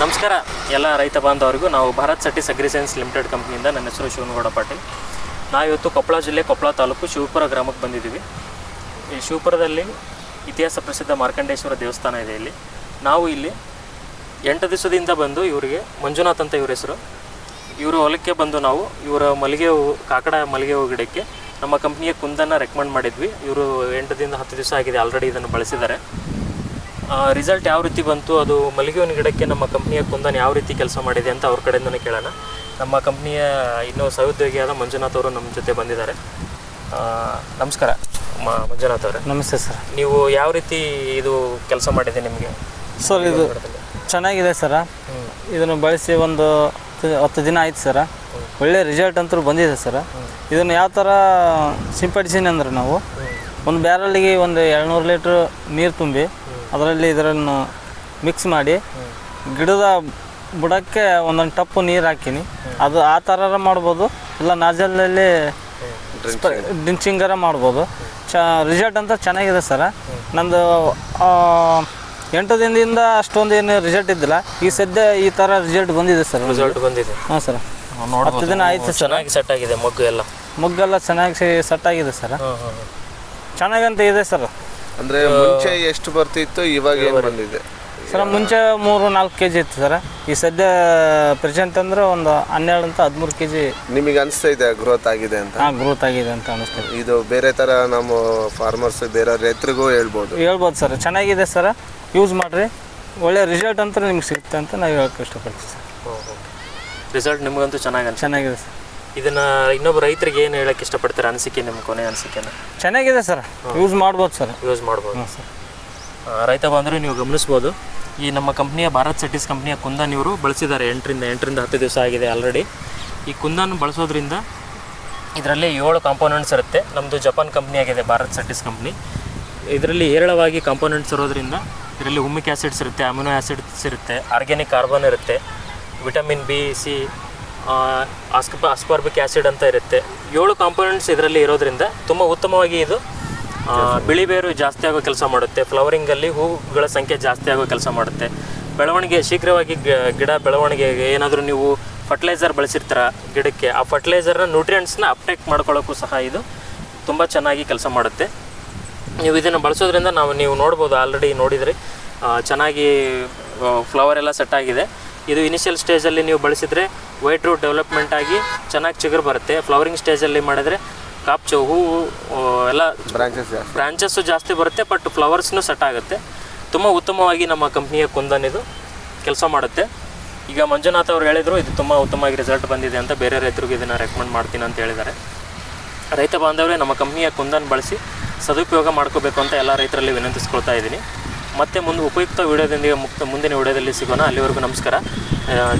ನಮಸ್ಕಾರ. ಎಲ್ಲ ರೈತ ಬಾಂಧವರಿಗೂ ನಾವು ಭಾರತ್ ಸಟ್ಟಿ ಅಗ್ರಿಸೈನ್ಸ್ ಲಿಮಿಟೆಡ್ ಕಂಪ್ನಿಯಿಂದ ನನ್ನ ಹೆಸರು ಶಿವನಗೌಡ ಪಾಟೀಲ್. ನಾವಿವತ್ತು ಕೊಪ್ಪಳ ಜಿಲ್ಲೆ, ಕೊಪ್ಪಳ ತಾಲೂಕು ಶಿವಪುರ ಗ್ರಾಮಕ್ಕೆ ಬಂದಿದ್ದೀವಿ. ಈ ಶಿವಪುರದಲ್ಲಿ ಇತಿಹಾಸ ಪ್ರಸಿದ್ಧ ಮಾರ್ಕಂಡೇಶ್ವರ ದೇವಸ್ಥಾನ ಇದೆ ಇಲ್ಲಿ. ನಾವು ಇಲ್ಲಿ ಎಂಟು ದಿವಸದಿಂದ ಬಂದು ಇವರಿಗೆ ಮಂಜುನಾಥ್ ಅಂತ ಇವ್ರ ಹೆಸರು. ಇವರು ಹೊಲಕ್ಕೆ ಬಂದು ನಾವು ಇವರ ಮಲ್ಲಿಗೆ ಹೂವು ಕಾಕಡ ಮಲ್ಲಿಗೆ ಹೂ ಗಿಡಕ್ಕೆ ನಮ್ಮ ಕಂಪ್ನಿಯ ಕುಂದನ್ನು ರೆಕಮೆಂಡ್ ಮಾಡಿದ್ವಿ. ಇವರು ಎಂಟು ದಿನ ಹತ್ತು ದಿವಸ ಆಗಿದೆ ಆಲ್ರೆಡಿ ಇದನ್ನು ಬಳಸಿದ್ದಾರೆ. ರಿಸಲ್ಟ್ ಯಾವ ರೀತಿ ಬಂತು? ಅದು ಮಲ್ಲಿಗೆ ಹೂವಿನ ಗಿಡಕ್ಕೆ ನಮ್ಮ ಕಂಪ್ನಿಯ ಕುಂದನ್ ಯಾವ ರೀತಿ ಕೆಲಸ ಮಾಡಿದೆ ಅಂತ ಅವ್ರ ಕಡೆಯಿಂದನೇ ಕೇಳೋಣ. ನಮ್ಮ ಕಂಪ್ನಿಯ ಇನ್ನೂ ಸಹೋದ್ಯೋಗಿಯಾದ ಮಂಜುನಾಥ್ ಅವರು ನಮ್ಮ ಜೊತೆ ಬಂದಿದ್ದಾರೆ. ನಮಸ್ಕಾರ ಮಂಜುನಾಥ್ ಅವರೇ. ನಮಸ್ತೆ ಸರ್. ನೀವು ಯಾವ ರೀತಿ ಇದು ಕೆಲಸ ಮಾಡಿದೆ ನಿಮಗೆ? ಸರ್ ಇದು ಚೆನ್ನಾಗಿದೆ ಸರ. ಇದನ್ನು ಬಳಸಿ ಒಂದು ಹತ್ತು- ದಿನ ಆಯ್ತು ಸರ. ಒಳ್ಳೆ ರಿಸಲ್ಟ್ ಅಂತೂ ಬಂದಿದೆ ಸರ. ಇದನ್ನು ಯಾವ ಥರ ಸಿಂಪಡಿಸೀನಿ ಅಂದ್ರೆ ನಾವು ಒಂದು ಬ್ಯಾರಲ್ಲಿಗೆ ಒಂದು ಏಳ್ನೂರು ಲೀಟ್ರ್ ನೀರು ತುಂಬಿ ಅದರಲ್ಲಿ ಇದರನ್ನು ಮಿಕ್ಸ್ ಮಾಡಿ ಗಿಡದ ಬುಡಕ್ಕೆ ಒಂದೊಂದು ಟಪ್ಪು ನೀರು ಹಾಕಿನಿ. ಅದು ಆ ಥರ ಮಾಡ್ಬೋದು ಇಲ್ಲ ನಾಜಲಲ್ಲಿ ಡ್ರಿಂಚಿಂಗರ ಮಾಡ್ಬೋದು. ಚ ರಿಸಲ್ಟ್ ಅಂತ ಚೆನ್ನಾಗಿದೆ ಸರ. ನಂದು ಆ, ಎಂಟು ದಿನದಿಂದ ಅಷ್ಟೊಂದು ಏನು ರಿಸಲ್ಟ್ ಇದ್ದಿಲ್ಲ. ಈ ಸದ್ಯ ಈ ಥರ ರಿಸಲ್ಟ್ ಬಂದಿದೆ ಸರ್ ರಿಸಲ್ಟ್ ಬಂದಿದೆ. ಹಾಂ ಸರ್. ಹತ್ತು ದಿನ ಆಯಿತು ಸರ್. ಚೆನ್ನಾಗಿ ಸೆಟ್ ಆಗಿದೆ ಮೊಗ್ಗು ಎಲ್ಲ. ಮಗ್ಗೆಲ್ಲ ಚೆನ್ನಾಗಿ ಸೆಟ್ ಆಗಿದೆ ಸರ್. ಚೆನ್ನಾಗಂತ ಇದೆ ಸರ್. ಅಂದ್ರೆ ಮುಂಚೆ ಎಷ್ಟು ಬರ್ತಿತ್ತು ಇವಾಗ ಏನು ಬಂದಿದೆ? ಸರ್ ಮುಂಚೆ ಮೂರು ನಾಲ್ಕು ಕೆಜಿ ಇತ್ತು ಸರ್. ಈ ಸದ್ಯ ಪ್ರೆಸೆಂಟ್ ಅಂದ್ರೆ ಒಂದು ಹನ್ನೆರಡು ಅಂತ ಹದಿಮೂರು ಕೆಜಿ ನಿಮಗೆ ಅನಿಸ್ತಾ ಇದೆ ಗ್ರೋತ್ ಆಗಿದೆ ಅಂತ? ಹಾಂ ಗ್ರೋತ್ ಆಗಿದೆ ಅಂತ ಅನಿಸ್ತದೆ ಇದು. ಬೇರೆ ತರ ನಮ್ಮ ಫಾರ್ಮರ್ಸ್ ಬೇರೆ ರೈತರಿಗೂ ಹೇಳ್ಬೋದು. ಹೇಳ್ಬೋದು ಸರ್. ಚೆನ್ನಾಗಿದೆ ಸರ್. ಯೂಸ್ ಮಾಡಿರಿ. ಒಳ್ಳೆ ರಿಸಲ್ಟ್ ಅಂತ ನಿಮ್ಗೆ ಸಿಗುತ್ತೆ ಅಂತ ನಾವು ಹೇಳಕ್ಕೆ ಇಷ್ಟಪಡ್ತೀವಿ ಸರ್. ರಿಸಲ್ಟ್ ನಿಮಗಂತೂ ಚೆನ್ನಾಗಿ ಚೆನ್ನಾಗಿದೆ ಸರ್. ಇದನ್ನ ಇನ್ನೊಬ್ಬ ರೈತರಿಗೆ ಏನು ಹೇಳಕ್ಕೆ ಇಷ್ಟಪಡ್ತಾರೆ ಅನಿಸಿಕೆ ನಿಮ್ಮ ಕೊನೆ ಅನಿಸಿಕೆನ? ಚೆನ್ನಾಗಿದೆ ಸರ್. ಯೂಸ್ ಮಾಡ್ಬೋದು ಸರ್. ಯೂಸ್ ಮಾಡ್ಬೋದು. ರೈತ ಬಂದರೆ ನೀವು ಗಮನಿಸ್ಬೋದು. ಈ ನಮ್ಮ ಕಂಪ್ನಿಯ ಭಾರತ್ ಸೆಟ್ಟಿಸ್ ಕಂಪ್ನಿಯ ಕುಂದನ್ ಇವರು ಬಳಸಿದ್ದಾರೆ ಎಂಟರಿಂದ ಎಂಟರಿಂದ ಹತ್ತು ದಿವಸ ಆಗಿದೆ ಆಲ್ರೆಡಿ ಈ ಕುಂದನ್ ಬಳಸೋದ್ರಿಂದ ಇದರಲ್ಲಿ ಏಳು ಕಾಂಪೋನೆಂಟ್ಸ್ ಇರುತ್ತೆ. ನಮ್ಮದು ಜಪಾನ್ ಕಂಪ್ನಿ ಆಗಿದೆ ಭಾರತ್ ಸೆಟ್ಟಿಸ್ ಕಂಪ್ನಿ. ಇದರಲ್ಲಿ ಹೇರಳವಾಗಿ ಕಾಂಪೋನೆಂಟ್ಸ್ ಇರೋದ್ರಿಂದ ಇದರಲ್ಲಿ ಹುಮಿಕ್ ಆ್ಯಸಿಡ್ಸ್ ಇರುತ್ತೆ ಅಮಿನೋ ಆ್ಯಸಿಡ್ಸ್ ಇರುತ್ತೆ ಆರ್ಗ್ಯಾನಿಕ್ ಕಾರ್ಬನ್ ಇರುತ್ತೆ ವಿಟಮಿನ್ ಬಿ ಸಿ ಆಸ್ಕಪ ಆಸ್ಕಾರ್ಬಿಕ್ ಆ್ಯಸಿಡ್ ಅಂತ ಇರುತ್ತೆ. ಏಳು ಕಾಂಪೋನೆಂಟ್ಸ್ ಇದರಲ್ಲಿ ಇರೋದ್ರಿಂದ ತುಂಬ ಉತ್ತಮವಾಗಿ ಇದು ಬಿಳಿ ಬೇರು ಜಾಸ್ತಿ ಆಗೋ ಕೆಲಸ ಮಾಡುತ್ತೆ. ಫ್ಲವರಿಂಗಲ್ಲಿ ಹೂಗಳ ಸಂಖ್ಯೆ ಜಾಸ್ತಿ ಆಗೋ ಕೆಲಸ ಮಾಡುತ್ತೆ. ಬೆಳವಣಿಗೆ, ಶೀಘ್ರವಾಗಿ ಗಿಡ ಬೆಳವಣಿಗೆಗೆ ಏನಾದರೂ ನೀವು ಫರ್ಟಿಲೈಸರ್ ಬಳಸಿರ್ತೀರ ಗಿಡಕ್ಕೆ, ಆ ಫರ್ಟಿಲೈಸರ್ನ ನ್ಯೂಟ್ರಿಯೆಂಟ್ಸ್ನ ಅಪ್ಟೇಕ್ ಮಾಡ್ಕೊಳ್ಳೋಕ್ಕೂ ಸಹ ಇದು ತುಂಬ ಚೆನ್ನಾಗಿ ಕೆಲಸ ಮಾಡುತ್ತೆ. ನೀವು ಇದನ್ನು ಬಳಸೋದ್ರಿಂದ ನಾವು, ನೀವು ನೋಡ್ಬೋದು ಆಲ್ರೆಡಿ ನೋಡಿದರೆ. ಚೆನ್ನಾಗಿ ಫ್ಲವರ್ ಎಲ್ಲ ಸೆಟ್ ಆಗಿದೆ. ಇದು ಇನಿಷಿಯಲ್ ಸ್ಟೇಜಲ್ಲಿ ನೀವು ಬಳಸಿದರೆ ವೈಟ್ ರೂಟ್ ಡೆವಲಪ್ಮೆಂಟ್ ಆಗಿ ಚೆನ್ನಾಗಿ ಚಿಗುರು ಬರುತ್ತೆ. ಫ್ಲವರಿಂಗ್ ಸ್ಟೇಜಲ್ಲಿ ಮಾಡಿದರೆ ಕಾಪ್ಚು ಹೂವು ಎಲ್ಲ ಬ್ರಾಂಚಸ್ ಬ್ರಾಂಚಸ್ಸು ಜಾಸ್ತಿ ಬರುತ್ತೆ ಬಟ್ ಫ್ಲವರ್ಸ್ನು ಸೆಟ್ ಆಗುತ್ತೆ. ತುಂಬ ಉತ್ತಮವಾಗಿ ನಮ್ಮ ಕಂಪ್ನಿಯ ಕುಂದನ್ ಇದು ಕೆಲಸ ಮಾಡುತ್ತೆ. ಈಗ ಮಂಜುನಾಥ್ ಅವರು ಹೇಳಿದರು ಇದು ತುಂಬ ಉತ್ತಮವಾಗಿ ರಿಸಲ್ಟ್ ಬಂದಿದೆ ಅಂತ ಬೇರೆ ರೈತರಿಗೂ ಇದನ್ನು ರೆಕಮೆಂಡ್ ಮಾಡ್ತೀನಿ ಅಂತ ಹೇಳಿದ್ದಾರೆ. ರೈತ ಬಾಂಧವರೇ ನಮ್ಮ ಕಂಪ್ನಿಯ ಕುಂದನ್ ಬಳಸಿ ಸದುಪಯೋಗ ಮಾಡ್ಕೋಬೇಕು ಅಂತ ಎಲ್ಲ ರೈತರಲ್ಲಿ ವಿನಂತಿಸ್ಕೊಳ್ತಾ ಇದ್ದೀನಿ. ಮತ್ತೆ ಮುಂದೆ ಉಪಯುಕ್ತ ವಿಡಿಯೋದೊಂದಿಗೆ ಮುಕ್ತ ಮುಂದಿನ ವಿಡಿಯೋದಲ್ಲಿ ಸಿಗೋಣ. ಅಲ್ಲಿವರೆಗೂ ನಮಸ್ಕಾರ.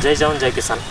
ಜೈ ಜವಾನ್ ಜೈ ಕಿಸಾನ್.